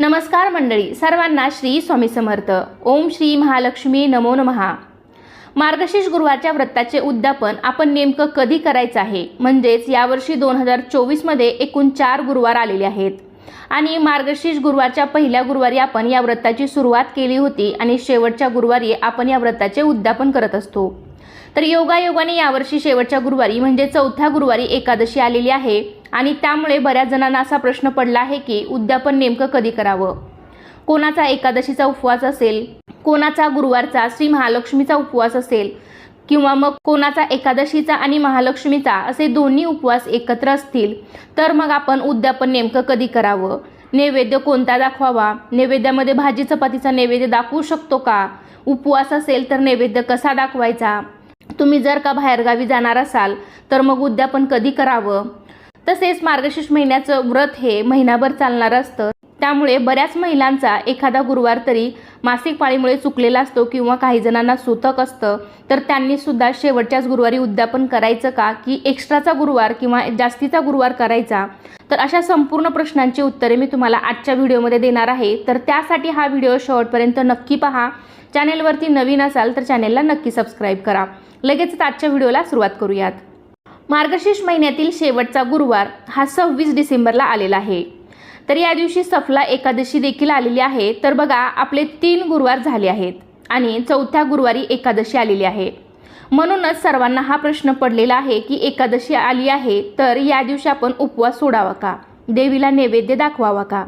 नमस्कार मंडळी सर्वांना श्री स्वामी समर्थ. ओम श्री महालक्ष्मी नमो नमहा. मार्गशीर्ष गुरुवारच्या व्रताचे उद्यापन आपण नेमकं कधी करायचं आहे? म्हणजेच यावर्षी दोन हजार चोवीसमध्ये एकूण चार गुरुवार आलेले आहेत. आणि मार्गशीर्ष गुरुवारच्या पहिल्या गुरुवारी आपण या व्रताची सुरुवात केली होती आणि शेवटच्या गुरुवारी आपण या व्रताचे उद्यापन करत असतो. तर योगायोगाने यावर्षी शेवटच्या गुरुवारी म्हणजे चौथ्या गुरुवारी एकादशी आलेली आहे. आणि त्यामुळे बऱ्याच जणांना असा प्रश्न पडला आहे की उद्यापन नेमकं कधी करावं? कोणाचा एकादशीचा उपवास असेल कोणाचा गुरुवारचा श्री महालक्ष्मीचा उपवास असेल किंवा मग कोणाचा एकादशीचा आणि महालक्ष्मीचा असे दोन्ही उपवास एकत्र असतील तर मग आपण उद्यापन नेमकं कधी करावं? नैवेद्य कोणता दाखवावा? नैवेद्यामध्ये भाजी चपातीचा नैवेद्य दाखवू शकतो का? उपवास असेल तर नैवेद्य कसा दाखवायचा? तुम्ही जर का बाहेरगावी जाणार असाल तर मग उद्यापन कधी करावं? तसेच मार्गशीर्ष महिन्याचं व्रत हे महिनाभर चालणारं असतं. त्यामुळे बऱ्याच महिलांचा एखादा गुरुवार तरी मासिक पाळीमुळे चुकलेला असतो किंवा काही जणांना सुतक असतं. तर त्यांनी सुद्धा शेवटच्याच गुरुवारी उद्यापन करायचं का? की एक्स्ट्राचा गुरुवार किंवा जास्तीचा गुरुवार करायचा? तर अशा संपूर्ण प्रश्नांची उत्तरे मी तुम्हाला आजच्या व्हिडिओमध्ये देणार आहे. तर त्यासाठी हा व्हिडिओ शेवटपर्यंत नक्की पहा. चॅनेलवरती नवीन असाल तर चॅनेलला नक्की सबस्क्राईब करा. लगेचच आजच्या व्हिडिओला सुरुवात करूयात. मार्गशीर्ष महिन्यातील शेवटचा गुरुवार हा सव्वीस डिसेंबरला आलेला आहे. तर या दिवशी सफला एकादशी देखील आलेली आहे. तर बघा आपले तीन गुरुवार झाले आहेत आणि चौथ्या गुरुवारी एकादशी आलेली आहे. म्हणूनच सर्वांना हा प्रश्न पडलेला आहे की एकादशी आली आहे तर या दिवशी आपण उपवास सोडावा का? देवीला नैवेद्य दाखवावा का?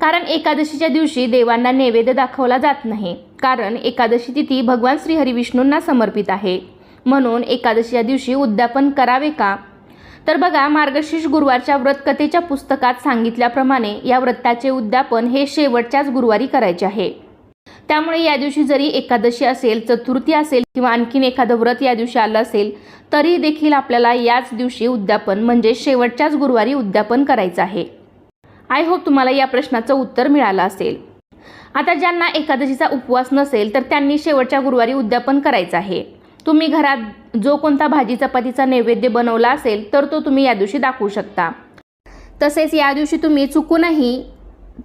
कारण एकादशीच्या दिवशी देवांना नैवेद्य दाखवला जात नाही. कारण एकादशी तिथी भगवान श्रीहरी विष्णूंना समर्पित आहे. म्हणून एकादशीच्या दिवशी उद्यापन करावे का? तर बघा मार्गशीर्ष गुरुवारच्या व्रतकथेच्या पुस्तकात सांगितल्याप्रमाणे या व्रताचे उद्यापन हे शेवटच्याच गुरुवारी करायचे आहे. त्यामुळे या दिवशी जरी एकादशी असेल चतुर्थी असेल किंवा आणखीन एखादं व्रत या दिवशी आलं असेल तरी देखील आपल्याला याच दिवशी उद्यापन म्हणजे शेवटच्याच गुरुवारी उद्यापन करायचं आहे. आय होप तुम्हाला या प्रश्नाचं उत्तर मिळालं असेल. आता ज्यांना एकादशीचा उपवास नसेल तर त्यांनी शेवटच्या गुरुवारी उद्यापन करायचं आहे. तुम्ही घरात जो कोणता भाजी चपातीचा नैवेद्य बनवला असेल तर तो तुम्ही या दिवशी दाखवू शकता. तसेच या दिवशी तुम्ही चुकूनही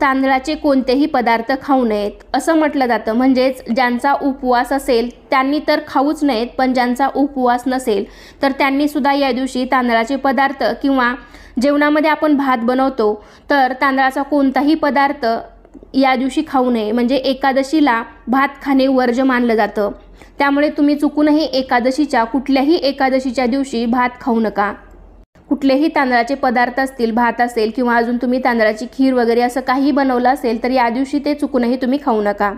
तांदळाचे कोणतेही पदार्थ खाऊ नयेत असं म्हटलं जातं. म्हणजेच ज्यांचा उपवास असेल त्यांनी तर खाऊच नयेत पण ज्यांचा उपवास नसेल तर त्यांनीसुद्धा या दिवशी तांदळाचे पदार्थ किंवा जेवणामध्ये आपण भात बनवतो तर तांदळाचा कोणताही पदार्थ या दिवशी खाऊ नये. म्हणजे एकादशीला भात खाणे वर्ज मानलं जातं. त्यामुळे तुम्ही चुकूनही एकादशीच्या कुठल्याही एकादशीच्या दिवशी भात खाऊ नका. कुठलेही तांदळाचे पदार्थ असतील भात असेल किंवा अजून तुम्ही तांदळाची खीर वगैरे असं काही बनवलं असेल तर या दिवशी ते चुकूनही तुम्ही खाऊ नका.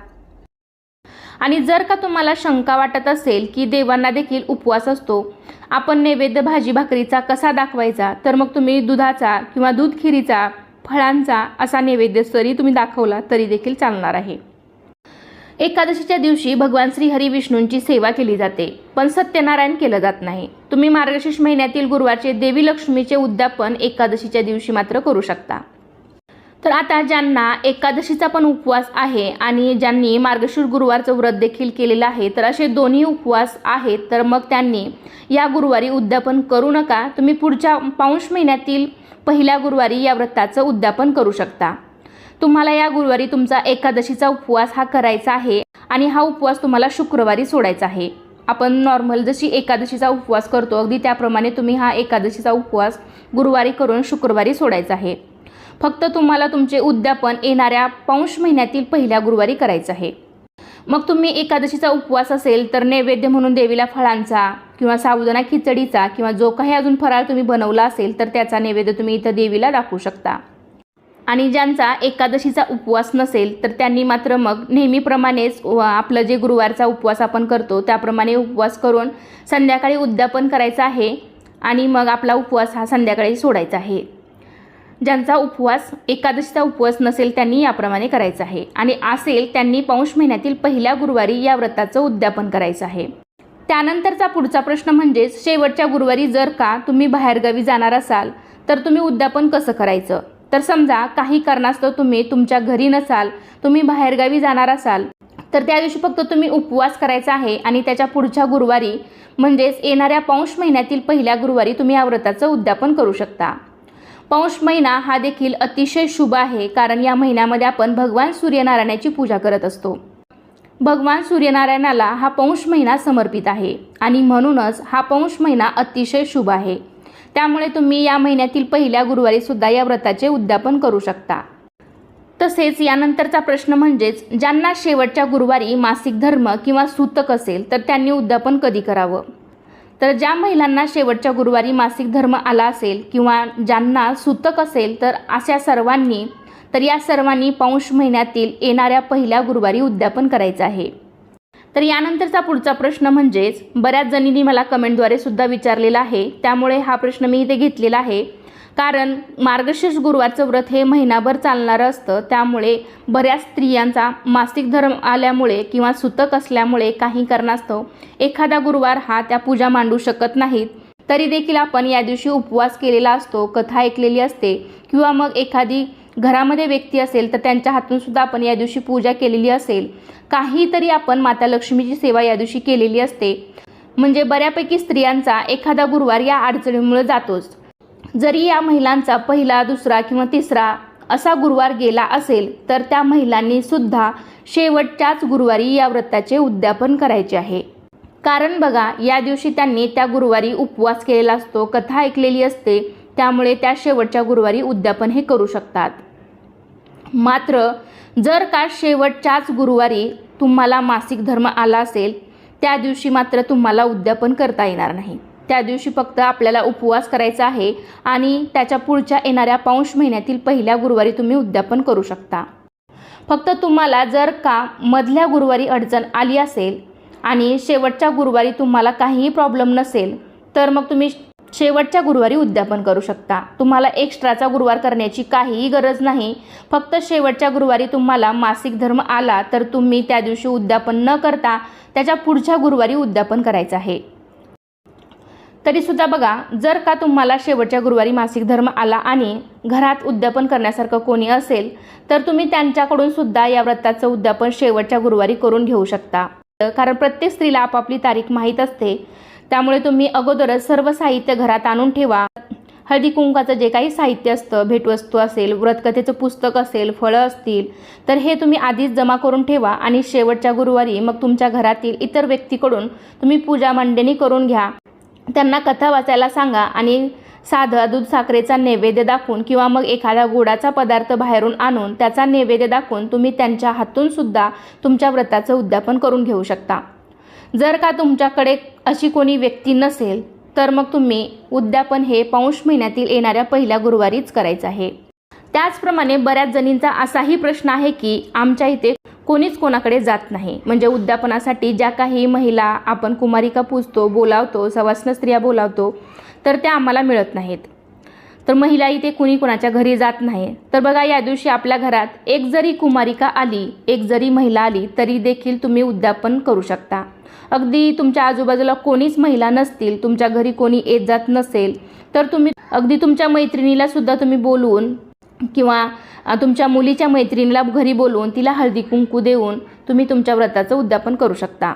आणि जर का तुम्हाला शंका वाटत असेल की देवांना देखील उपवास असतो आपण नैवेद्य भाजी भाकरीचा कसा दाखवायचा? तर मग तुम्ही दुधाचा किंवा दूध खिरीचा फळांचा असा नैवेद्य जरी तुम्ही दाखवला तरी देखील चालणार आहे. एकादशीच्या दिवशी भगवान श्री हरी विष्णूंची सेवा केली जाते पण सत्यनारायण केलं जात नाही. तुम्ही मार्गशीर्ष महिन्यातील गुरुवारचे देवी लक्ष्मीचे उद्यापन एकादशीच्या दिवशी मात्र करू शकता. तर आता ज्यांना एकादशीचा पण उपवास आहे आणि ज्यांनी मार्गशीर्ष गुरुवारचं व्रत देखील केलेलं आहे तर असे दोन्ही उपवास आहेत तर मग त्यांनी या गुरुवारी उद्यापन करू नका. तुम्ही पुढच्या पाऊश महिन्यातील पहिल्या गुरुवारी या व्रताचं उद्यापन करू शकता. तुम्हाला या गुरुवारी तुमचा एकादशीचा उपवास हा करायचा आहे आणि हा उपवास तुम्हाला शुक्रवारी सोडायचा आहे. आपण नॉर्मल जशी एकादशीचा उपवास करतो अगदी त्याप्रमाणे तुम्ही हा एकादशीचा उपवास गुरुवारी करून शुक्रवारी सोडायचा आहे. फक्त तुम्हाला तुमचे उद्यापन येणाऱ्या पौष महिन्यातील पहिल्या गुरुवारी करायचं आहे. मग तुम्ही एकादशीचा उपवास असेल तर नैवेद्य म्हणून देवीला फळांचा किंवा साबुदाणा खिचडीचा किंवा जो काही अजून फराळ तुम्ही बनवला असेल तर त्याचा नैवेद्य तुम्ही इथं देवीला दाखवू शकता. आणि ज्यांचा एकादशीचा उपवास नसेल तर त्यांनी मात्र मग नेहमीप्रमाणेच आपलं जे गुरुवारचा उपवास आपण करतो त्याप्रमाणे उपवास करून संध्याकाळी उद्यापन करायचं आहे आणि मग आपला उपवास हा संध्याकाळी सोडायचा आहे. ज्यांचा उपवास एकादशीचा उपवास नसेल त्यांनी याप्रमाणे करायचा आहे. आणि असेल त्यांनी पौष महिन्यातील पहिल्या गुरुवारी या व्रताचं उद्यापन करायचं आहे. त्यानंतरचा पुढचा प्रश्न म्हणजेच शेवटच्या गुरुवारी जर का तुम्ही बाहेरगावी जाणार असाल तर तुम्ही उद्यापन कसं करायचं? तर समजा काही कारणास्तव तुम्ही तुमच्या घरी नसाल तुम्ही बाहेरगावी जाणार असाल तर त्या दिवशी फक्त तुम्ही उपवास करायचा आहे आणि त्याच्या पुढच्या गुरुवारी म्हणजेच येणाऱ्या पौष महिन्यातील पहिल्या गुरुवारी तुम्ही या व्रताचं उद्यापन करू शकता. पौष महिना हा देखील अतिशय शुभ आहे कारण या महिन्यामध्ये आपण भगवान सूर्यनारायणाची पूजा करत असतो. भगवान सूर्यनारायणाला हा पौष महिना समर्पित आहे आणि म्हणूनच हा पौष महिना अतिशय शुभ आहे. त्यामुळे तुम्ही या महिन्यातील पहिल्या गुरुवारी सुद्धा या व्रताचे उद्यापन करू शकता. तसेच यानंतरचा प्रश्न म्हणजेच ज्यांना शेवटच्या गुरुवारी मासिक धर्म किंवा सूतक असेल तर त्यांनी उद्यापन कधी करावं? तर ज्या महिलांना शेवटच्या गुरुवारी मासिक धर्म आला असेल किंवा ज्यांना सूतक असेल तर अशा सर्वांनी तर या सर्वांनी पौष महिन्यातील येणाऱ्या पहिल्या गुरुवारी उद्यापन करायचं आहे. तर यानंतरचा पुढचा प्रश्न म्हणजेच बऱ्याच जणींनी मला कमेंटद्वारे सुद्धा विचारलेला आहे त्यामुळे हा प्रश्न मी इथे घेतलेला आहे. कारण मार्गशीर्ष गुरुवारचं व्रत हे महिनाभर चालणारं असतं त्यामुळे बऱ्याच स्त्रियांचा मासिक धर्म आल्यामुळे किंवा सुतक असल्यामुळे काही कारणास्तव एखादा गुरुवार हा त्या पूजा मांडू शकत नाहीत. तरी देखील आपण या दिवशी उपवास केलेला असतो कथा ऐकलेली असते किंवा मग एखादी घरामध्ये व्यक्ती असेल तर त्यांच्या हातून सुद्धा आपण या दिवशी पूजा केलेली असेल. काहीतरी आपण माता लक्ष्मीची सेवा या दिवशी केलेली असते. म्हणजे बऱ्यापैकी स्त्रियांचा एखादा गुरुवार या अडचणीमुळे जातोच. जरी या महिलांचा पहिला दुसरा किंवा तिसरा असा गुरुवार गेला असेल तर त्या महिलांनी सुद्धा शेवटच्याच गुरुवारी या व्रताचे उद्यापन करायचे आहे. कारण बघा या दिवशी त्यांनी त्या गुरुवारी उपवास केलेला असतो कथा ऐकलेली असते त्यामुळे त्या शेवटच्या गुरुवारी उद्यापन हे करू शकतात. मात्र जर का शेवटच्याच गुरुवारी तुम्हाला मासिक धर्म आला असेल त्या दिवशी मात्र तुम्हाला उद्यापन करता येणार नाही. त्या दिवशी फक्त आपल्याला उपवास करायचा आहे आणि त्याच्या पुढच्या येणाऱ्या पौष महिन्यातील पहिल्या गुरुवारी तुम्ही उद्यापन करू शकता. फक्त तुम्हाला जर का मधल्या गुरुवारी अडचण आली असेल आणि शेवटच्या गुरुवारी तुम्हाला काहीही प्रॉब्लेम नसेल तर मग तुम्ही शेवटच्या गुरुवारी उद्यापन करू शकता. तुम्हाला एक्स्ट्राचा गुरुवार करण्याची काहीही गरज नाही. फक्त शेवटच्या गुरुवारी तुम्हाला मासिक धर्म आला तर तुम्ही त्या दिवशी उद्यापन न करता त्याच्या पुढच्या गुरुवारी उद्यापन करायचं आहे. तरीसुद्धा बघा जर का तुम्हाला शेवटच्या गुरुवारी मासिक धर्म आला आणि घरात उद्यापन करण्यासारखं कोणी असेल तर तुम्ही त्यांच्याकडून सुद्धा या व्रताचं उद्यापन शेवटच्या गुरुवारी करून घेऊ शकता. कारण प्रत्येक स्त्रीला आपापली तारीख माहीत असते. त्यामुळे तुम्ही अगोदरच सर्व साहित्य घरात आणून ठेवा. हळदी कुंकाचं जे काही साहित्य असतं भेटवस्तू असेल व्रतकथेचं पुस्तक असेल फळं असतील तर हे तुम्ही आधीच जमा करून ठेवा आणि शेवटच्या गुरुवारी मग तुमच्या घरातील इतर व्यक्तीकडून तुम्ही पूजा मांडणी करून घ्या. त्यांना कथा वाचायला सांगा आणि साधं दूध साखरेचा नैवेद्य दाखवून किंवा मग एखादा गोडाचा पदार्थ बाहेरून आणून त्याचा नैवेद्य दाखवून तुम्ही त्यांच्या हातून सुद्धा तुमच्या व्रताचं उद्यापन करून घेऊ शकता. जर का तुमच्याकडे अशी कोणी व्यक्ती नसेल तर मग तुम्ही उद्यापन हे पौष महिन्यातील येणाऱ्या पहिल्या गुरुवारीच करायचं आहे. त्याचप्रमाणे बऱ्याच जणींचा असाही प्रश्न आहे की आमच्या इथे कोणीच कोणाकडे जात नाही. म्हणजे उद्यापनासाठी ज्या काही महिला आपण कुमारिका पूजतो बोलावतो सवासनं स्त्रिया बोलावतो तर त्या आम्हाला मिळत नाहीत. तर महिला इथे कुणी कुणाच्या घरी जात नाही. तर बघा या दिवशी आपल्या घरात एक जरी कुमारिका आली एक जरी महिला आली तरी देखील तुम्ही उद्यापन करू शकता. अगदी तुमच्या आजूबाजूला कोणीच महिला नसतील तुमच्या घरी कोणी येत जात नसेल तर तुम्ही अगदी तुमच्या मैत्रिणीला सुद्धा तुम्ही बोलवून किंवा तुमच्या मुलीच्या मैत्रिणीला घरी बोलवून तिला हळदी कुंकू देऊन तुम्ही तुमच्या व्रताचं उद्यापन करू शकता.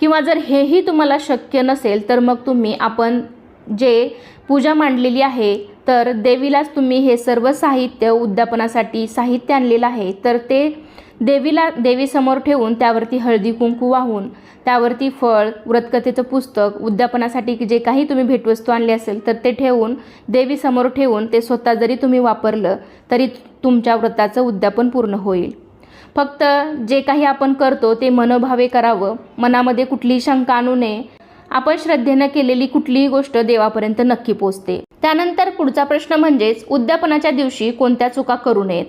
किंवा जर हेही तुम्हाला शक्य नसेल तर मग तुम्ही आपण जे पूजा मांडलेली आहे तर देवीलाच तुम्ही हे सर्व साहित्य उद्यापनासाठी साहित्य आणलेलं आहे. तर ते देवीला देवीसमोर ठेवून त्यावरती हळदी कुंकू वाहून त्यावरती फळ व्रतकथेचं पुस्तक उद्यापनासाठी जे काही तुम्ही भेटवस्तू आणली असेल तर ते ठेवून देवीसमोर ठेवून ते स्वतः जरी तुम्ही वापरलं तरी तुमच्या व्रताचं उद्यापन पूर्ण होईल. फक्त जे काही आपण करतो ते मनोभावे करावं. मनामध्ये कुठलीही शंका आणू नये. आपण श्रद्धेनं केलेली कुठलीही गोष्ट देवापर्यंत नक्की पोचते. त्यानंतर पुढचा प्रश्न म्हणजेच उद्यापनाच्या दिवशी कोणत्या चुका करू नयेत?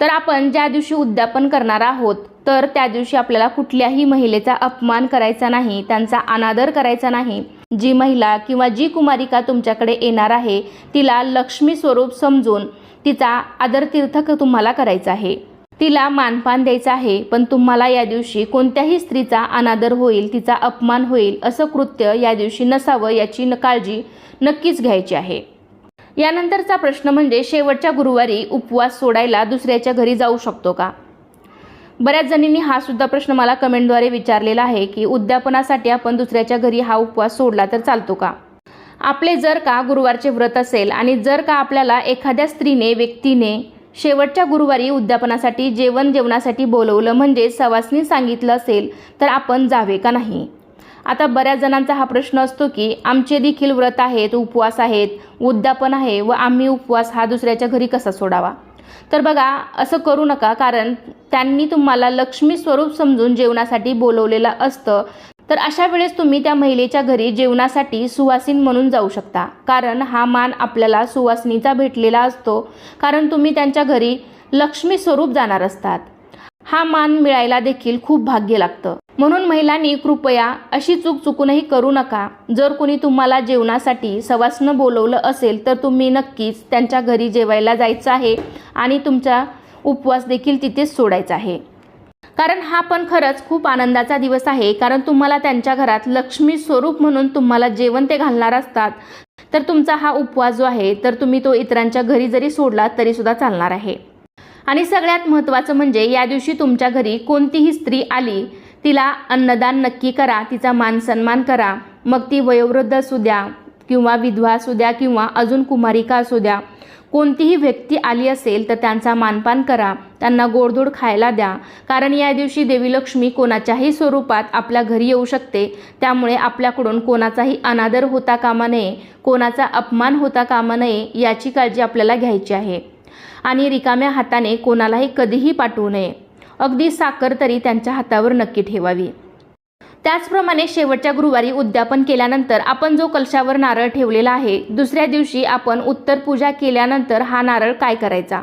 तर आपण ज्या दिवशी उद्यापन करणार आहोत तर त्या दिवशी आपल्याला कुठल्याही महिलेचा अपमान करायचा नाही त्यांचा अनादर करायचा नाही. जी महिला किंवा जी कुमारिका तुमच्याकडे येणार आहे तिला लक्ष्मी स्वरूप समजून तिचा आदरतीर्थ तुम्हाला करायचा आहे. तिला मानपान द्यायचं आहे पण तुम्हाला या दिवशी कोणत्याही स्त्रीचा अनादर होईल तिचा अपमान होईल असं कृत्य या दिवशी नसावं याची न काळजी नक्कीच घ्यायची आहे. यानंतरचा प्रश्न म्हणजे शेवटच्या गुरुवारी उपवास सोडायला दुसऱ्याच्या घरी जाऊ शकतो का? बऱ्याच जणींनी हा सुद्धा प्रश्न मला कमेंटद्वारे विचारलेला आहे की उद्यापनासाठी आपण दुसऱ्याच्या घरी हा उपवास सोडला तर चालतो का? आपले जर का गुरुवारचे व्रत असेल आणि जर का आपल्याला एखाद्या स्त्रीने व्यक्तीने शेवटच्या गुरुवारी उद्यापनासाठी जेवण जेवणासाठी बोलवलं म्हणजे सवासनी सांगितलं असेल तर आपण जावे का नाही? आता बऱ्याच जणांचा हा प्रश्न असतो की आमचे देखील व्रत आहेत उपवास आहेत उद्यापन आहे व आम्ही उपवास हा दुसऱ्याच्या घरी कसा सोडावा? तर बघा असं करू नका कारण त्यांनी तुम्हाला लक्ष्मी स्वरूप समजून जेवणासाठी बोलवलेलं असतं. तर अशा वेळेस तुम्ही त्या महिलेच्या घरी जेवणासाठी सुवासिन म्हणून जाऊ शकता. कारण हा मान आपल्याला सुवासिनीचा भेटलेला असतो. कारण तुम्ही त्यांच्या घरी लक्ष्मी स्वरूप जाणार असतात. हा मान मिळायला देखील खूप भाग्य लागतं. म्हणून महिलांनी कृपया अशी चूक चुकूनही करू नका. जर कोणी तुम्हाला जेवणासाठी सवासनं बोलवलं असेल तर तुम्ही नक्कीच त्यांच्या घरी जेवायला जायचं आहे आणि तुमचा उपवास देखील तिथेच सोडायचा आहे. कारण हा पण खरंच खूप आनंदाचा दिवस आहे. कारण तुम्हाला त्यांच्या घरात लक्ष्मी स्वरूप म्हणून तुम्हाला जेवण ते घालणार असतात. तर तुमचा हा उपवास जो आहे तर तुम्ही तो इतरांच्या घरी जरी सोडला तरीसुद्धा चालणार आहे. आणि सगळ्यात महत्त्वाचं म्हणजे या दिवशी तुमच्या घरी कोणतीही स्त्री आली तिला अन्नदान नक्की करा तिचा मान सन्मान करा. मग ती वयोवृद्ध असू द्या किंवा विधवा असू द्या किंवा अजून कुमारिका असू द्या कोणतीही व्यक्ती आली असेल तर त्यांचा मानपान करा. त्यांना गोडधोड खायला द्या. कारण या दिवशी देवी लक्ष्मी कोणाच्याही स्वरूपात आपल्या घरी येऊ शकते. त्यामुळे आपल्याकडून कोणाचाही अनादर होता कामा नये कोणाचा अपमान होता कामा नये याची काळजी आपल्याला घ्यायची आहे. आणि रिकाम्या हाताने कोणालाही कधीही पाठवू नये. अगदी साखर तरी त्यांच्या हातावर नक्की ठेवावी. त्याचप्रमाणे शेवटच्या गुरुवारी उद्यापन केल्यानंतर आपण जो कलशावर नारळ ठेवलेला आहे दुसऱ्या दिवशी आपण उत्तर पूजा केल्यानंतर हा नारळ काय करायचा?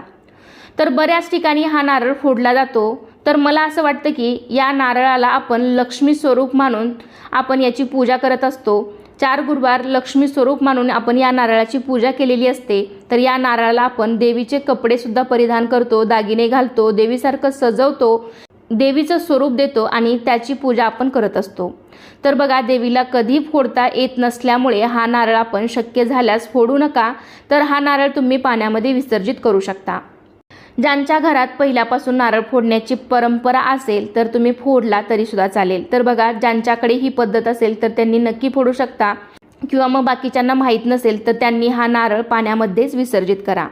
तर बऱ्याच ठिकाणी हा नारळ फोडला जातो. तर मला असं वाटतं की या नारळाला आपण लक्ष्मी स्वरूप मानून आपण याची पूजा करत असतो. चार गुरुवार लक्ष्मी स्वरूप मानून आपण या नारळाची पूजा केलेली असते. तर या नारळाला आपण देवीचे कपडेसुद्धा परिधान करतो दागिने घालतो देवीसारखं सजवतो. देवीचं स्वरूप देतो आणि त्याची पूजा आपण करत असतो. तर बघा देवीला कधी फोडता येत नसल्यामुळे हा नारळ आपण शक्य झाल्यास फोडू नका तर हा नारळ तुम्ही पाण्यामध्ये विसर्जित करू शकता. ज्यांच्या घरात पहिल्यापासून नारळ फोडण्याची परंपरा असेल तर तुम्ही फोडला तरीसुद्धा चालेल. तर बघा ज्यांच्याकडे ही पद्धत असेल तर त्यांनी नक्की फोडू शकता. किंवा मग बाकीच्यांना माहीत नसेल तर त्यांनी हा नारळ पाण्यामध्येच विसर्जित करा.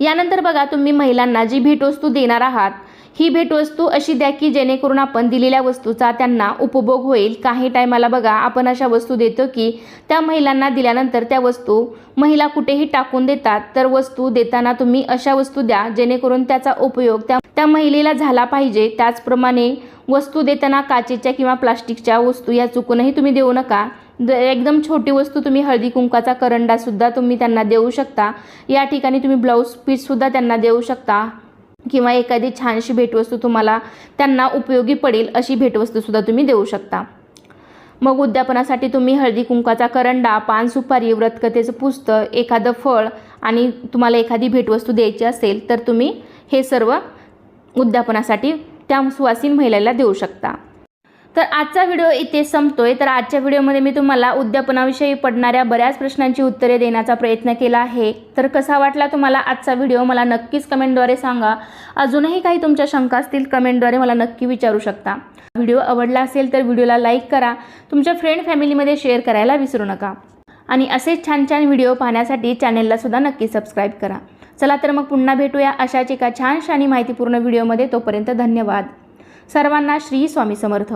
यानंतर बघा तुम्ही महिलांना जी भेटवस्तू देणार आहात ही भेटवस्तू अशी द्या की जेणेकरून आपण दिलेल्या वस्तूचा त्यांना उपभोग होईल. काही टायमाला बघा आपण अशा वस्तू देतो की त्या महिलांना दिल्यानंतर त्या वस्तू महिला कुठेही टाकून देतात. तर वस्तू देताना तुम्ही अशा वस्तू द्या जेणेकरून त्याचा उपयोग त्या त्या महिलेला झाला पाहिजे. त्याचप्रमाणे वस्तू देताना काचेच्या किंवा प्लास्टिकच्या वस्तू या चुकूनही तुम्ही देऊ नका. द एकदम छोटी वस्तू तुम्ही हळदी कुंकाचा करंडासुद्धा तुम्ही त्यांना देऊ शकता. या ठिकाणी तुम्ही ब्लाऊज पीससुद्धा त्यांना देऊ शकता. किंवा एखादी छानशी भेटवस्तू तुम्हाला त्यांना उपयोगी पडेल अशी भेटवस्तूसुद्धा तुम्ही देऊ शकता. मग उद्यापनासाठी तुम्ही हळदी कुंकाचा करंडा पान सुपारी व्रतकथेचं पुस्तक एखादं फळ आणि तुम्हाला एखादी भेटवस्तू द्यायची असेल तर तुम्ही हे सर्व उद्यापनासाठी त्या सुवासीन महिलेला देऊ शकता. तर आजचा व्हिडिओ इथे संपतोय. तर आजच्या व्हिडिओमध्ये मी तुम्हाला उद्यापनाविषयी पडणाऱ्या बऱ्याच प्रश्नांची उत्तरे देण्याचा प्रयत्न केला आहे. तर कसा वाटला तुम्हाला आजचा व्हिडिओ? मला नक्कीच कमेंटद्वारे सांगा. अजूनही काही तुमच्या शंका असतील कमेंटद्वारे मला नक्की विचारू शकता. व्हिडिओ आवडला असेल तर व्हिडिओला लाईक करा. तुमच्या फ्रेंड फॅमिलीमध्ये शेअर करायला विसरू नका. आणि असेच छान छान व्हिडिओ पाहण्यासाठी चॅनेललासुद्धा नक्की सबस्क्राईब करा. चला तर मग पुन्हा भेटूया अशाच एका छानशा आणि माहितीपूर्ण व्हिडिओमध्ये. तोपर्यंत धन्यवाद. सर्वांना श्री स्वामी समर्थ.